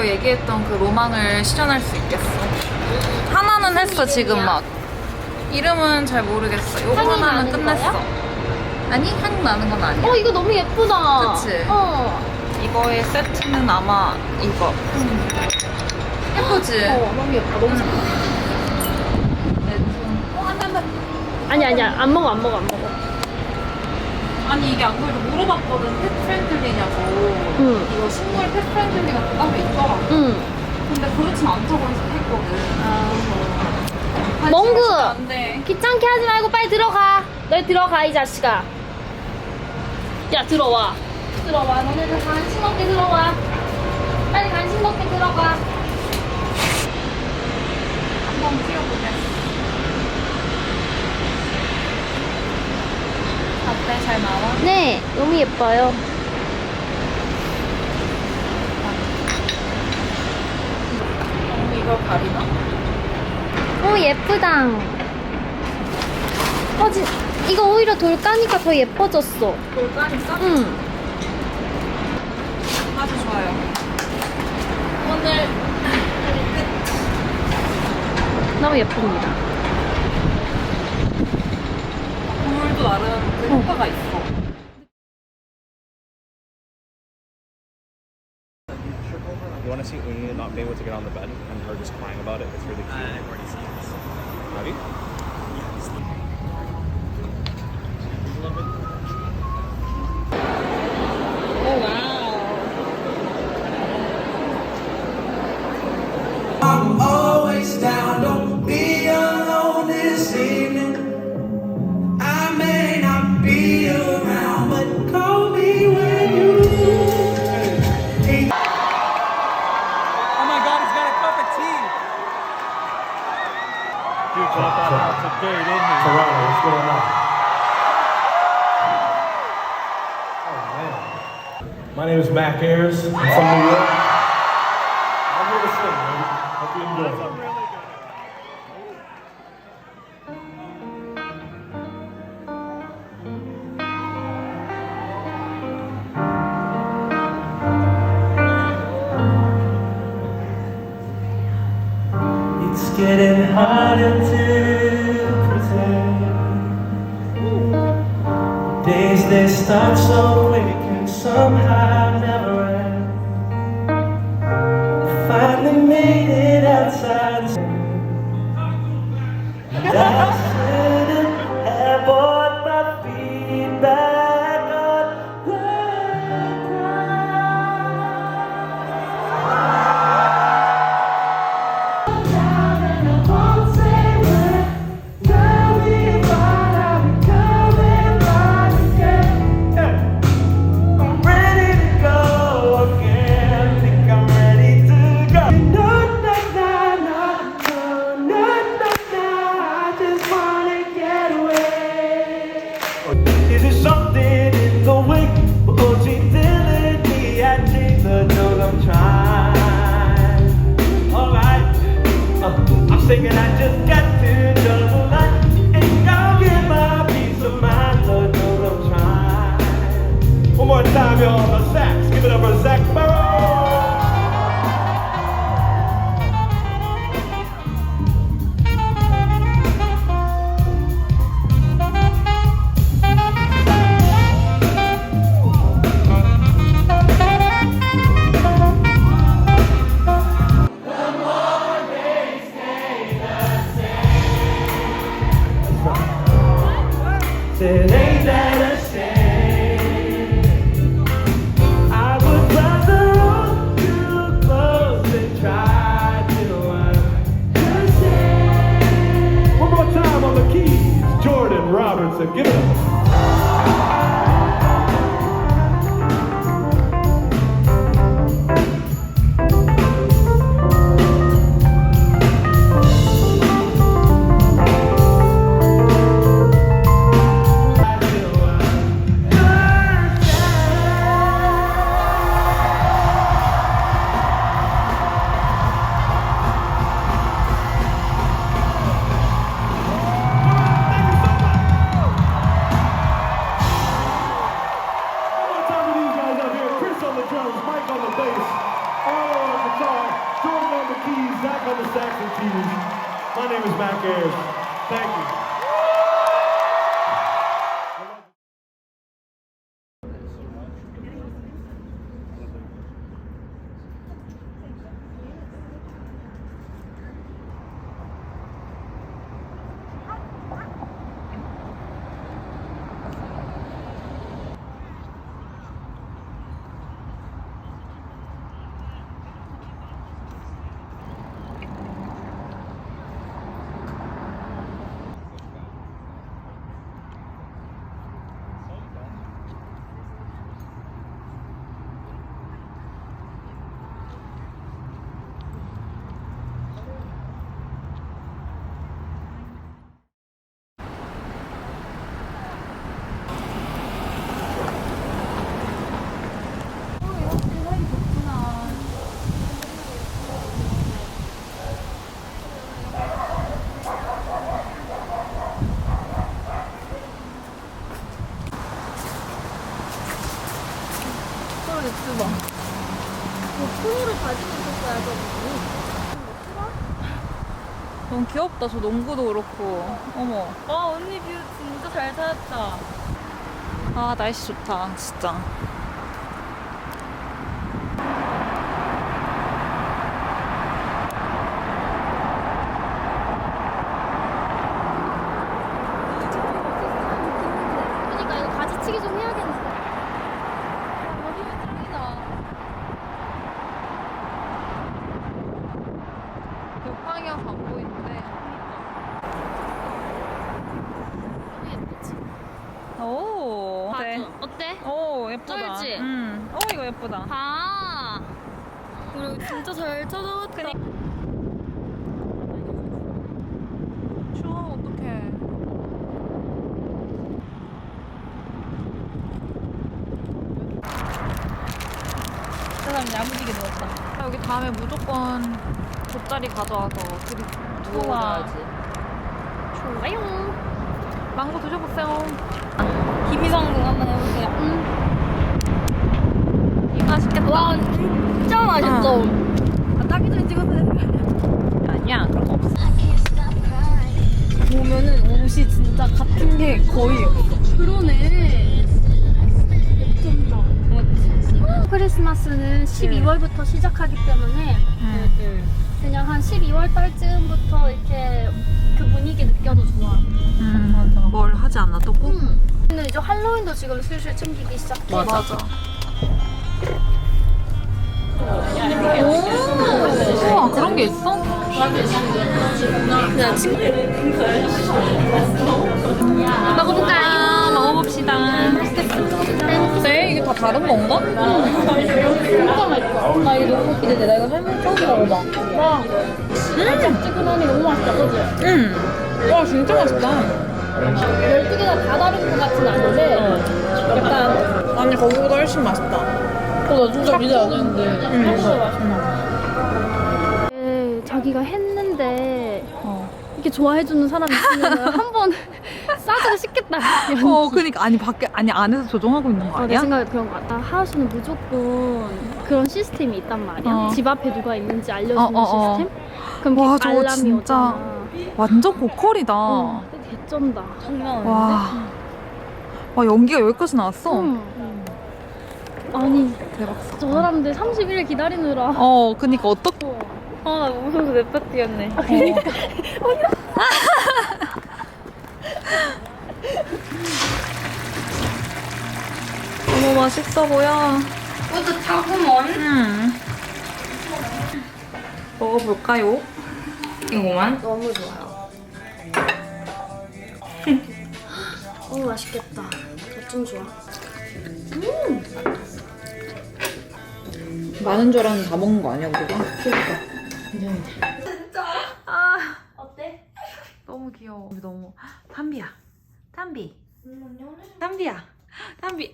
드디어 얘기했던 그 로망을 실현할 수 있겠어. 하나는 했어 지금 막. 이름은 잘 모르겠어. 요거 향이 하나는 나는 끝냈어. 거야? 아니 향 나는 건 아니야. 어 이거 너무 예쁘다. 그치? 어. 이거의 세트는 아마 이거. 예쁘지? 어 너무 예뻐. 너무. 어, 안 돼, 안 돼. 아니 아니야 안 먹어 안 먹어 안 먹어. 아니 이게 안 그래도 물어봤거든 펫 프렌들리냐고. 응. 이거 식물 펫 프렌들리가 또 따로 있더라고. 응. 근데 그렇진 않다고 해서 했거든. 한 멍구! 시간씩 안 돼. 귀찮게 하지 말고 빨리 들어가. 너 들어가 이 자식아. 야 들어와. 들어와. 너네들 간식 먹게 들어와. 빨리 간식 먹게 들어가. 한번 키워보자. 어때? 잘 나와? 네, 너무 예뻐요. 너무 이걸 가리나? 오 예쁘다. 어, 진, 이거 오히려 돌 까니까 더 예뻐졌어. 돌까니까? 응. 아주 좋아요. 오늘 너무 예쁩니다. 물도 나름 그 효과가 있어. You want to see Uni not be able to get on the bed and her just crying about it? It's really cute. I've already seen this. Have you? Going on? Oh man. My name is Mac Ayers. I'm from New York. I'm so. 귀엽다. 저 농구도 그렇고. 어머. 와 언니 뷰 진짜 잘 찾았다. 아, 날씨 좋다. 진짜. 그러니까 이거 가지치기 좀 해야겠는데. 여기 짱이다. 옆방향 안 보이는데. 너무 예쁘지? 오. 네. 봐줘. 어때? 오, 예쁘다. 쩔지? 음. 어, 이거 예쁘다. 아. 그리고 진짜 잘 찾아왔다. 추워, 어떡해. 사람 야무지게 누웠다. 아, 여기 다음에 무조건 돗자리 가져와서 둘이 누워야지. 좋아요. 망고 드셔보세요. 김이성공 한번 해볼게요. 음. 이 맛있겠다. 와 진짜 맛있어. 아, 따기 전에 찍어서 되는 거 아니야? 아니야, 그런 거 없어. 보면은 옷이 진짜 같은 게 거의. 그러네. 크리스마스는 12월부터 시작하기 때문에 그냥 한 12월 달쯤부터 이렇게 그 분위기 느껴도 좋아. 음, 맞아. 뭘 하지 않아도 꼭? 응. 근데 이제 할로윈도 지금 슬슬 챙기기 시작해. 맞아. 오, 우와, 그런 게 있어? 그냥 친구. 먹어볼까요? 먹어봅시다. 네, 이게 다 다른 건가? 진짜 맛있어. 나 이거 너무 기대돼. 나 이거 할머니 처음 먹어봐. 와. 짭짤하니 너무 맛있다, 그지? 응. 와, 진짜 맛있다. 12개 다다 다른 것 같진 않은데, 약간, 아니, 거기보다 훨씬 맛있다. 어, 나 진짜 기대 안 했는데, 생각보다 맛있다. 네, 자기가 했는데, 어. 이렇게 좋아해주는 사람이 있으면 한 번 싸주고 싶겠다. 어, 그니까. 아니, 밖에, 아니, 안에서 조종하고 있는 거 어, 내 아니야? 생각에 그런 것 같다. 하우스는 무조건 그런 시스템이 있단 말이야. 어. 집 앞에 누가 있는지 알려주는 어, 어, 어. 시스템? 그럼 와, 걔 저거 알람이 진짜 오잖아. 완전 고퀄이다. 어, 개쩐다. 장난 와. 와, 연기가 여기까지 나왔어? 응. 아니, 대박. 저 사람들 30일 기다리느라. 어, 그니까 어떡 아, 나 무서워서 내 빠띠였네. 너무 맛있어 보여. 이것도 자구먼? 음. 먹어볼까요? 이거만? 너무 좋아요. 너무 맛있겠다. 어쩜 좋아. 많은 줄 알았는데 다 먹는 거 아니야, 우리가? 어때? 너무 귀여워. 너무. 담비야. 담비. 담비야. 담비.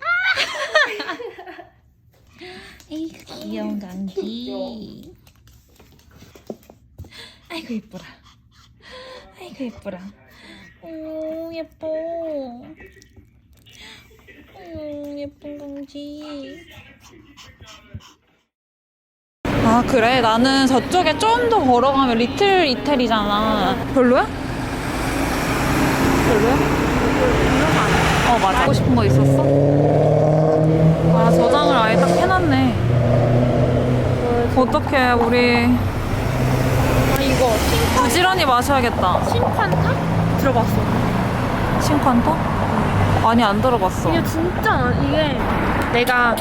에이구, 귀여운 감기. 아이고, 예뻐라. 아이고, 예뻐라. 오, 예뻐. 오, 예쁜 강지. 아, 아 그래? 나는 저쪽에 좀 더 걸어가면 리틀 이태리잖아. 별로야? 별로야? 어 맞아. 하고 싶은 거 있었어? 아 저장을 아예 딱 해놨네. 어떡해 우리 아 이거 부지런히 마셔야겠다. 신칸타? 들어봤어. 신칸터? 아니 안 들어봤어. 이게 진짜 안- 이게 내가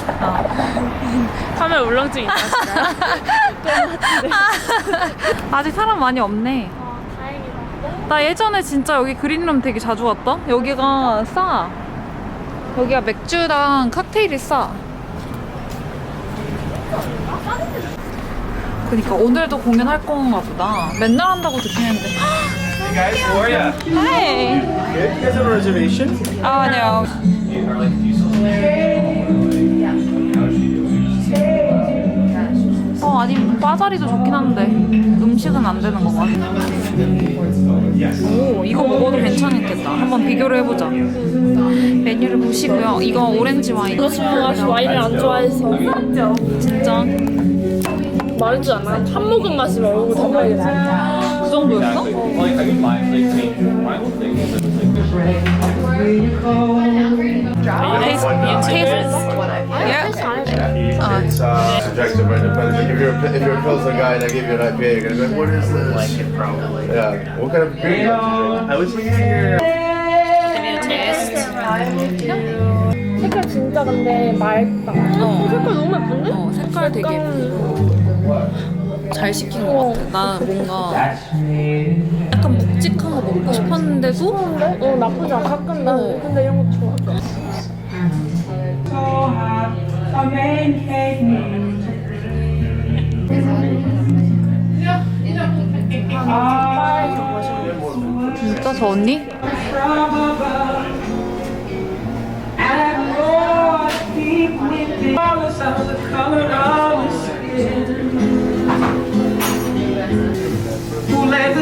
카메라 울렁증 있나 아직 사람 많이 없네. 아 다행이다. 나 예전에 진짜 여기 그린룸 되게 자주 왔다. 여기가 싸. 여기가 맥주랑 칵테일이 싸. 그니까 오늘도 공연할 건가 보다. 맨날 한다고 듣긴 했는데. Hey guys, how are ya? Hey. Good. You guys have a reservation? 아, 어, 아니, 바자리도 좋긴 한데 음식은 안 되는 거 같아. 오, 이거 먹어도 괜찮겠다. 한번 비교를 해보자. 메뉴를 보시고요. 이거 오렌지 와인. 여자친구가 와인을 안 좋아해서 진짜 말해주지 않아? 한 모금 마시면 얼굴 다 빨개져. 그 정도였어? 테이스트, 테이스트. 테스트 안 아, It's uh, subjective, right? Depends. Like if you're a, if you're a Pilsner guy and I give you an IPA, you're gonna be like, what is this? Like it probably. Yeah. What kind of beer? you like? I was here. 색깔 진짜 근데 맑다. 어, 색깔 너무 예쁜데? 어, 색깔 되게 약간 잘 시킨 것 같아. 나 뭔가 약간 묵직한 거 먹고 싶었는데도 어 나쁘지 않아. 가끔 나 어. 근데 이런 거 진짜 저 언니?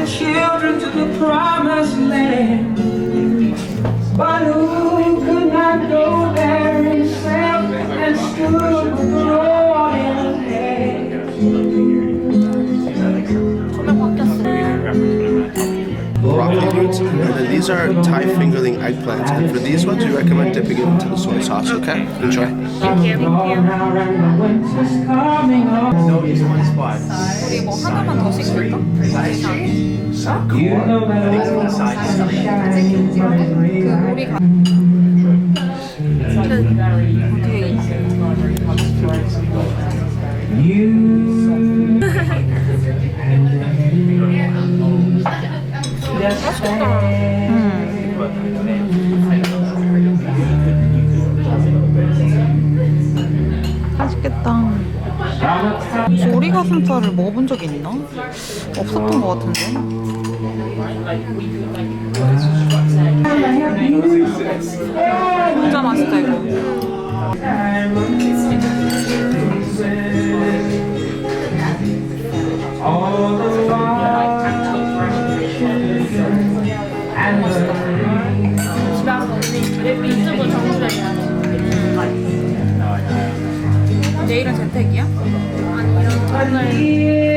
Children to the promised land? But Broccoli roots, and then these are Thai fingerling eggplants. And for these ones, we recommend dipping it into the soy sauce. Okay, enjoy. All now and the winter's coming on. No, just one spot. 우리 뭐 하나만 더 시킬까? You know that Things on the old Just 맛있겠다. 조리 가슴살을 먹어본 적이 있나? 없었던 것 같은데. 진짜 맛있다 이거. 내일은 재택이야? 오늘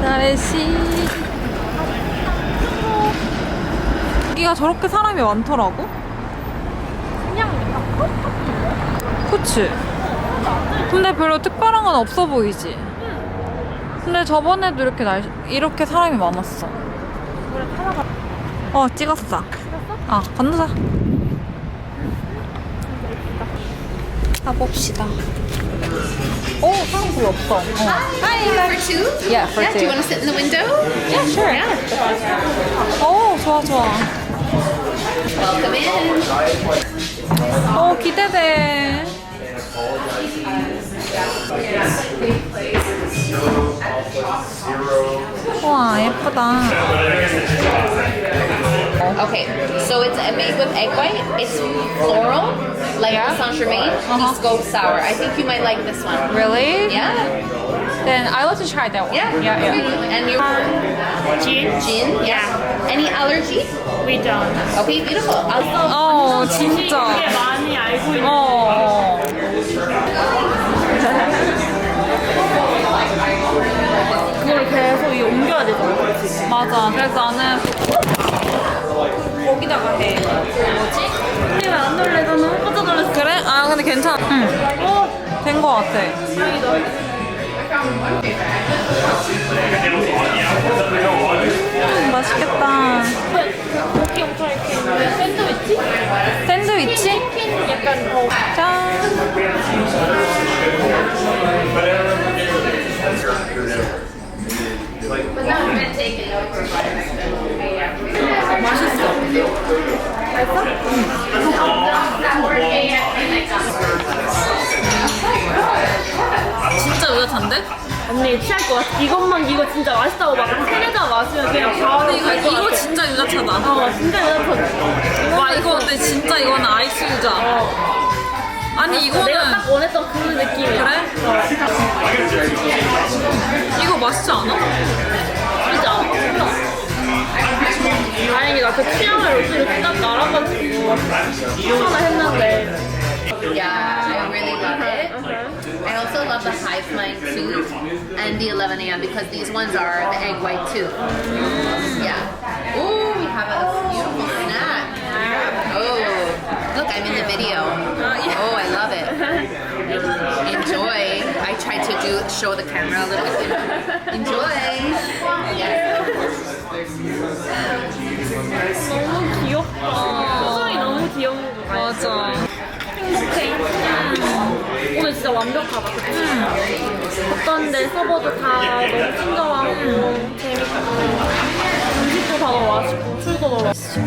날씨. 여기가 저렇게 사람이 많더라고? 그냥 그치? 근데 별로 특별한 건 없어 보이지? 근데 저번에도 이렇게 날 이렇게 사람이 많았어. 어, 찍었어. 어, 건너자. 가봅시다. 오, 사람 별로 없어. 어. For two? Yeah, for yeah, do two. you want to sit in the window? Yeah, sure. 오, 좋아, 좋아. Welcome in. 오, 기대돼. 와, 예쁘다. Okay, so it's uh, made with egg white. It's floral, like Yeah. Saint Germain. Uh-huh. East Coast sour. I think you might like this one. Really? Yeah. Then I want to try that one. Yeah. yeah, yeah. And your gin. Gin. Yeah. Any allergy? We don't. Okay, beautiful. I'll, 어, 진짜. 되게 많이 알고 있는 어. 그걸 계속 이 옮겨야 되잖아. 그렇지? 맞아. 그래서 나는 해. 뭐지? 근데 왜 안 놀래잖아. 깜짝 놀랐어. 그래? 아, 근데 괜찮아. 응. 어, 된 거 같아. 음, 맛있겠다. 고기 엄청 이렇게 있는데 샌드위치? 샌드위치? 치킨 약간 더 짠. 진짜 것 같아. 이것만 이거 진짜 맛있다고 막 세네 잔 마시면 그냥 바로 이거, 갈것 이거 같아. 진짜 유자차다. 어, 진짜 유자차. 와, 이거 근데 진짜 이거는 아이스 유자. 아니, 이거는. 내가 딱 원했던 그 느낌이야. 그래? 이거 맛있지 않아? 진짜. 다행이다. 그 취향을 이렇게 딱 알아가지고 하나 했는데. yeah, 5 minus 2 and the 11 a.m. because these ones are the egg white too. Yeah. Oh, we have a beautiful snack. Oh, look, I'm in the video. Oh, I love it. Enjoy. I tried to do show the camera a little bit. Enjoy. Yes. 너무 귀엽다. 너무 귀여운 거 맞아. 행복해. 오늘 진짜 완벽하다. 그치? 어떤 데 서버도 다 너무 친절하고 재밌고 음식도 다 너무 맛있고 술도 너무 맛있고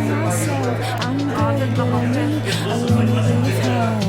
little bit of